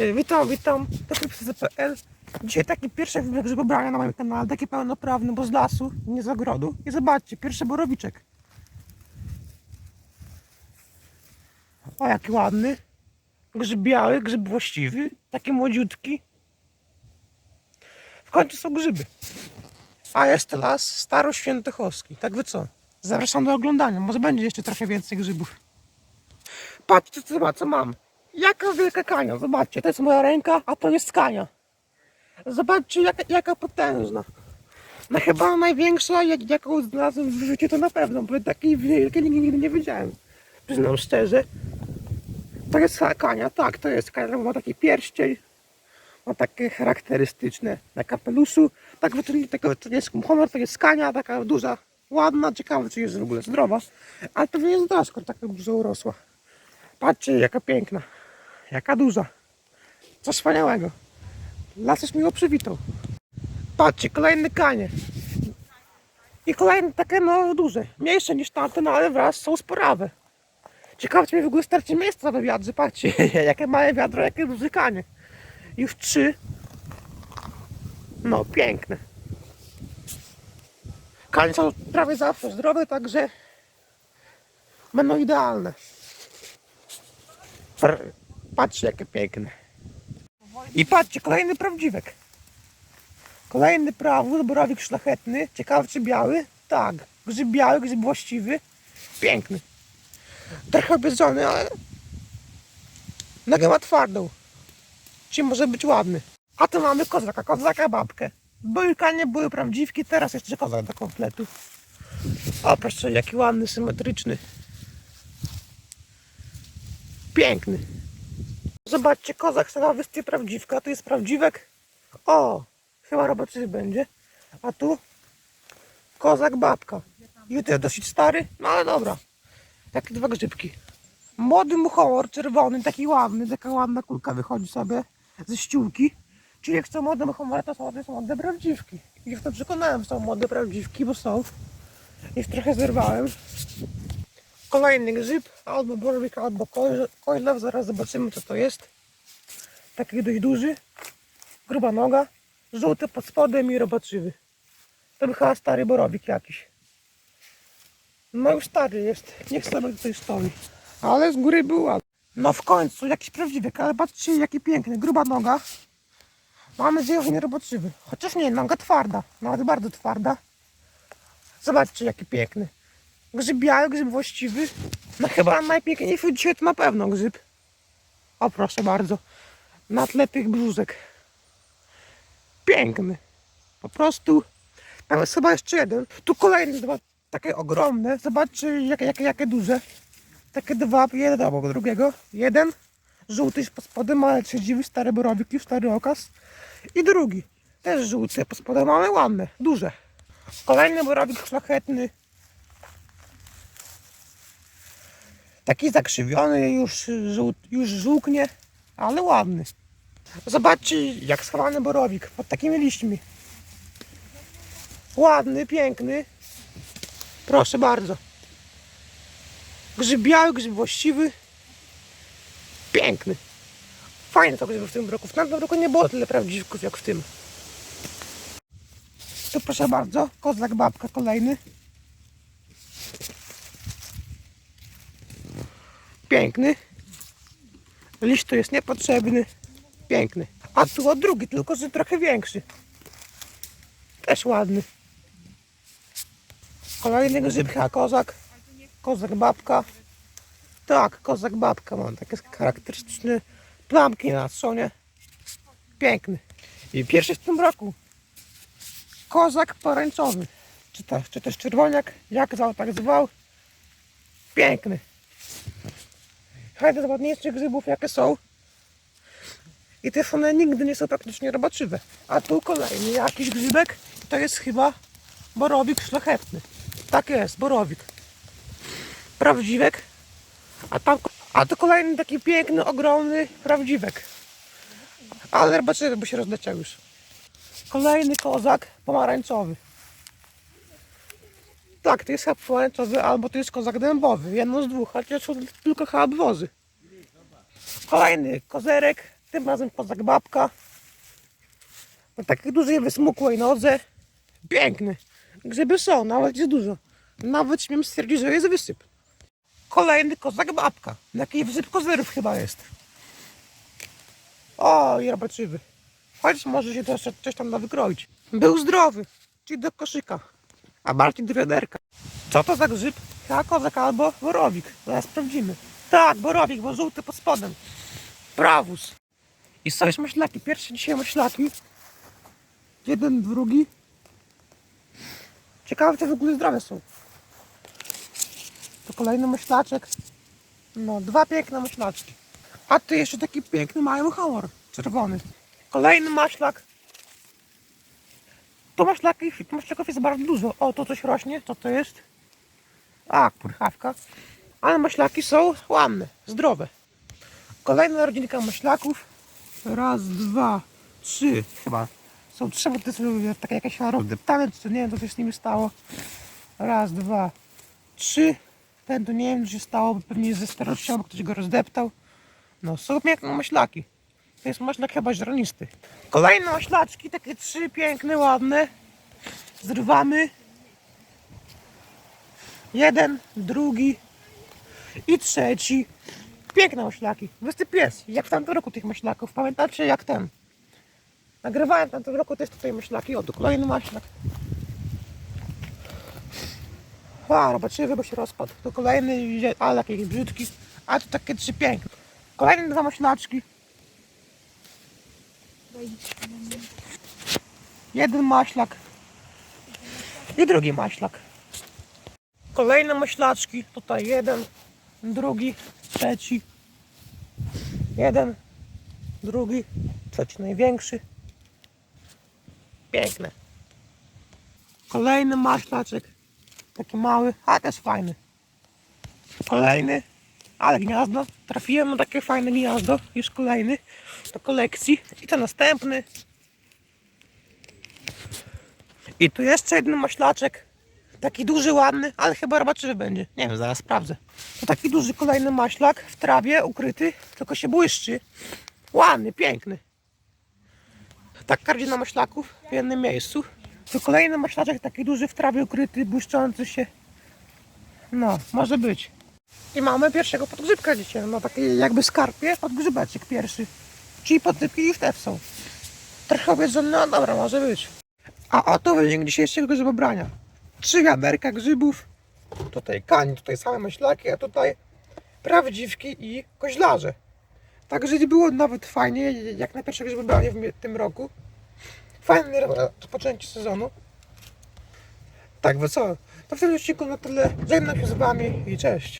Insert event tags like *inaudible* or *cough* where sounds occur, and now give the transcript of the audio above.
E, Witam, witam, to CPL. Dzisiaj taki pierwszy filmik grzybobrania na moim kanale, taki pełnoprawny, bo z lasu, nie z ogrodu. I zobaczcie, pierwszy borowiczek. O, jaki ładny. Grzyb biały, grzyb właściwy, taki młodziutki. W końcu są grzyby. A jest las staroświętochowski. Tak wy co? Zapraszam do oglądania, może będzie jeszcze trochę więcej grzybów. Patrzcie co, co mam. Jaka wielka kania, zobaczcie, to jest moja ręka, a to jest kania. Zobaczcie jaka, jaka potężna. No chyba największa, jak, jaką znalazłem w życiu, to na pewno, bo takiej wielkiej nigdy, nigdy nie widziałem. Przyznam szczerze. To jest kania, tak, to jest kania, ma taki pierścień, ma takie charakterystyczne na kapeluszu. Tak tego, to nie jest honor, to jest kania, taka duża, ładna, ciekawe, czy jest w ogóle zdrowa. Ale to nie jest daszko, taka dużo urosła. Patrzcie, jaka piękna. Jaka duża. Co wspaniałego. Las już miło przywitał. Patrzcie, kolejny kanie. I kolejne takie no duże. Mniejsze niż tamte, no ale wraz są sporawe. Ciekawe, czy mi w ogóle starczy miejsca na wiadrze. Patrzcie, *laughs* jakie małe wiadro, jakie duże kanie. Już trzy. No, piękne. Kanie są prawie zawsze zdrowe, także będą idealne. Patrzcie, jakie piękne. I patrzcie, kolejny prawdziwek. Kolejny prawy, borowik szlachetny. Ciekawy, czy biały? Tak. Grzyb biały, grzyb właściwy. Piękny. Trochę obieżony, ale nogę ma twardą. Czy może być ładny. A tu mamy kozaka, kozaka babkę. Były kanie, były prawdziwki, teraz jeszcze kozak do kompletu. O proszę, jaki ładny, symetryczny. Piękny. Zobaczcie, kozak sama wyspie prawdziwka. Tu jest prawdziwek. O, chyba roboczy będzie. A tu kozak babka. I to jest dosyć stary, no ale dobra. Takie dwa grzybki. Młody muchomor, czerwony, taki ładny, taka ładna kulka wychodzi sobie ze ściółki. Czyli jak są młode muchomory, to są, to są młode prawdziwki. I już to przekonałem, że są młode prawdziwki, bo są. Już trochę zerwałem. Kolejny grzyb, albo borowik, albo kojlew, zaraz zobaczymy co to jest. Taki dość duży, gruba noga, żółty pod spodem i robaczywy. To chyba stary borowik jakiś. No już stary jest, niech sobie tutaj stoi. Ale z góry był ładny. No w końcu jakiś prawdziwy, ale patrzcie jaki piękny, gruba noga. Mam nadzieję, że nie robaczywy. Chociaż nie, noga twarda, nawet bardzo twarda. Zobaczcie jaki piękny. Grzyb biały, grzyb właściwy. No chyba najpiękniejszy dzisiaj to na pewno grzyb. O proszę bardzo. Na tle tych brzózek. Piękny. Po prostu. Tam jest chyba jeszcze jeden. Tu kolejne dwa takie ogromne. Zobaczcie jakie, jakie, jakie duże. Takie dwa, jeden obok drugiego. Jeden. Żółty pod spodem, ale siedziwy, stary borowik, już stary okaz. I drugi. Też żółty pod spodem, ale ładne, duże. Kolejny borowik szlachetny. Taki zakrzywiony, już, już żółknie, ale ładny. Zobaczcie, jak schowany borowik pod takimi liśćmi. Ładny, piękny. Proszę bardzo. Grzyb biały, grzyb właściwy. Piękny. Fajne to grzyby w tym roku. W tamtym roku nie było tyle prawdziwków jak w tym. Proszę bardzo, kozak babka kolejny. Piękny. Liść to jest niepotrzebny. Piękny. A tu o drugi, tylko że trochę większy. Też ładny. Kolejny grzyb, chyba kozak. Kozak babka. Tak, kozak babka mam takie charakterystyczne plamki na trzonie. Piękny. I pierwszy w tym roku. Kozak poręczowy. Czy też, czy też czerwoniak, jak zwał, tak zwał. Piękny. Hajdę z ładniejszych grzybów jakie są. I też one nigdy nie są praktycznie robaczywe. A tu kolejny jakiś grzybek. To jest chyba borowik szlachetny. Tak jest, borowik. Prawdziwek. A tam, a tu kolejny taki piękny, ogromny prawdziwek. Ale robaczywy, bo się rozleciał już. Kolejny kozak pomarańczowy. Tak, to jest pomarańczowy, albo to jest kozak dębowy. Jedno z dwóch, chociaż są tylko chyba obwozy. Kolejny kozerek, Tym razem kozak babka. Na takiej dużej, wysmukłej nodze. Piękny. Grzyby są, nawet jest dużo. Nawet śmiem stwierdzić, że jest wysyp. Kolejny kozak babka. Jakiś wysyp kozerów chyba jest. O, robaczywy. Choć może się to coś tam da wykroić. Był zdrowy, czyli do koszyka. A Marcin do. Co to za grzyb? Chyba albo borowik. Zaraz sprawdzimy. Tak, borowik, bo żółty pod spodem. Prawus. I są już maślaki. Pierwsze dzisiaj maślaki. Jeden, drugi. Ciekawe, czy w ogóle zdrowe są. To kolejny maślaczek. No, dwa piękne maślaczki. A ty jeszcze taki piękny mają hamor. Czerwony. Kolejny maślak. Tu maślaki, tu maślaków jest bardzo dużo. O, to coś rośnie. Co to jest? A, purchawka. Ale maślaki są ładne, zdrowe. Kolejna rodzinka maślaków. Raz, dwa, trzy chyba. Są trzy, bo to są takie jakieś rozdeptane, czy to nie wiem co się z nimi stało. Raz, dwa, trzy. Ten to nie wiem co się stało, bo pewnie ze starością, bo ktoś go rozdeptał. No są piękne maślaki. To jest maślak chyba źrenisty. Kolejne maślaczki, takie trzy piękne, ładne. Zrywamy. Jeden, drugi i trzeci. Piękne maślaki. Wysyp jest. Jak w tamtym roku tych maślaków. Pamiętacie jak ten? Nagrywałem w tamtym roku też tutaj maślaki. O, tu kolejny maślak. A, robaczywy, bo się rozpadł. To kolejny, ale jakiś brzydki. A tu takie trzy piękne. Kolejne dwa maślaczki. Jeden maślak. I drugi maślak. Kolejne maślaczki. Tutaj jeden, drugi, trzeci. Jeden, drugi, trzeci największy. Piękne. Kolejny maślaczek. Taki mały, a też fajny. Kolejny, ale gniazdo. Trafiłem na takie fajne gniazdo. Już kolejny do kolekcji. I to następny. I tu jeszcze jeden maślaczek. Taki duży, ładny, ale chyba robaczywy będzie. Nie wiem, zaraz sprawdzę. To taki duży kolejny maślak w trawie ukryty, tylko się błyszczy. Ładny, piękny. Tak kardzie na maślaków w jednym miejscu. To kolejny maślaczek taki duży w trawie ukryty, błyszczący się. No, może być. I mamy pierwszego podgrzybka dzisiaj. No taki jakby skarpie, podgrzybeczek pierwszy. Czyli podgrzybki w są. Trochę obiedzony, no dobra, może być. A oto wynik dzisiejszego grzybobrania. Trzy wiaderka grzybów. Tutaj kań, tutaj same myślaki, a tutaj prawdziwki i koźlarze. Także było nawet fajnie, jak na pierwsze grzybobranie w tym roku. Fajne rozpoczęcie sezonu. Tak, wy co? To w tym odcinku na tyle. Żegnam się z Wami i cześć.